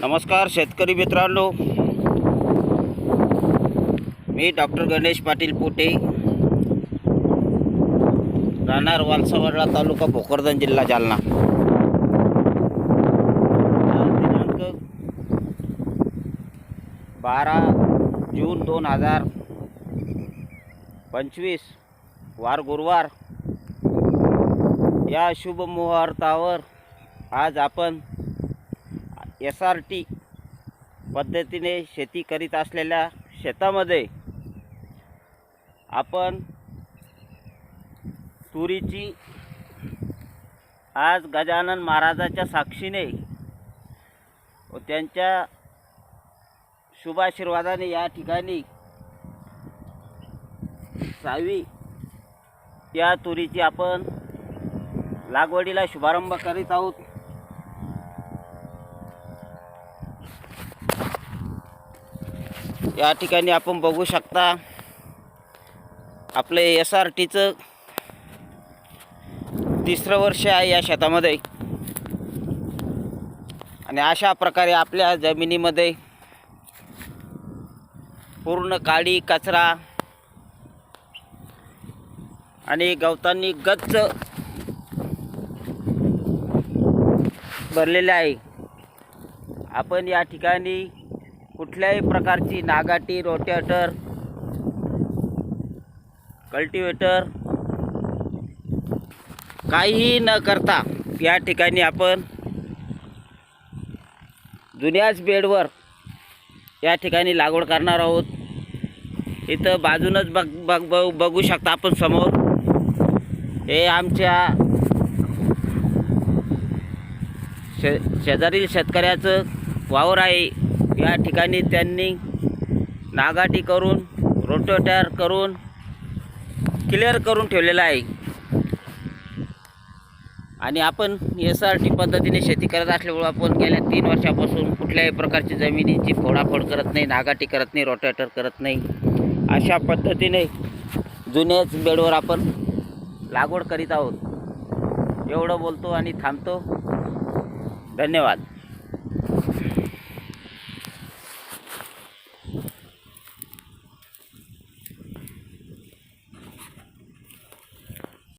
नमस्कार शेतकरी मित्रांनो. मी डॉक्टर गणेश पाटील पोटे. राहणार वालसावडा तालुका भोकरदन जिल्हा जालना. दिनांक बारा जून दोन हजार पंचवीस वार गुरुवार. या शुभ मुहूर्तावर आज आपण एस आर टी पद्धतीने शेती करीत असलेल्या शेतामध्ये आपण तुरीची आज गजानन महाराजाच्या साक्षीने व त्यांच्या शुभाशीर्वादाने या ठिकाणी सावी या तुरीची आपण लागवडीला शुभारंभ करीत आहोत. या ठिकाणी आपण बघू शकता आपलं एस आर टीचं तिसरं वर्ष आहे या शेतामध्ये. आणि अशा प्रकारे आपल्या जमिनीमध्ये पूर्ण काळी कचरा आणि गवतांनी गच्च भरलेले आहे. आपण या ठिकाणी कुठल्याही प्रकारची नागाटी रोटेटर कल्टिवेटर काहीही न करता या ठिकाणी आपण जुन्याच बेडवर या ठिकाणी लागवड करणार आहोत. इथं बाजूनच बघ बघ बघ बघू शकता आपण समोर. हे आमच्या शे शेजारील शेतकऱ्याचं वावर आहे. या ठिकाणी त्यांनी नागाटी करून रोटोटर करून क्लिअर करून ठेवलेलं आहे. आणि आपण एस आर टी पद्धतीने शेती करत असल्यामुळं आपण गेल्या तीन वर्षापासून कुठल्याही प्रकारची जमिनीची फोडाफोड करत नाही नागाटी करत नाही रोटेटर करत नाही. अशा पद्धतीने जुन्याच बेडवर आपण लागवड करीत आहोत. एवढं बोलतो आणि थांबतो. धन्यवाद.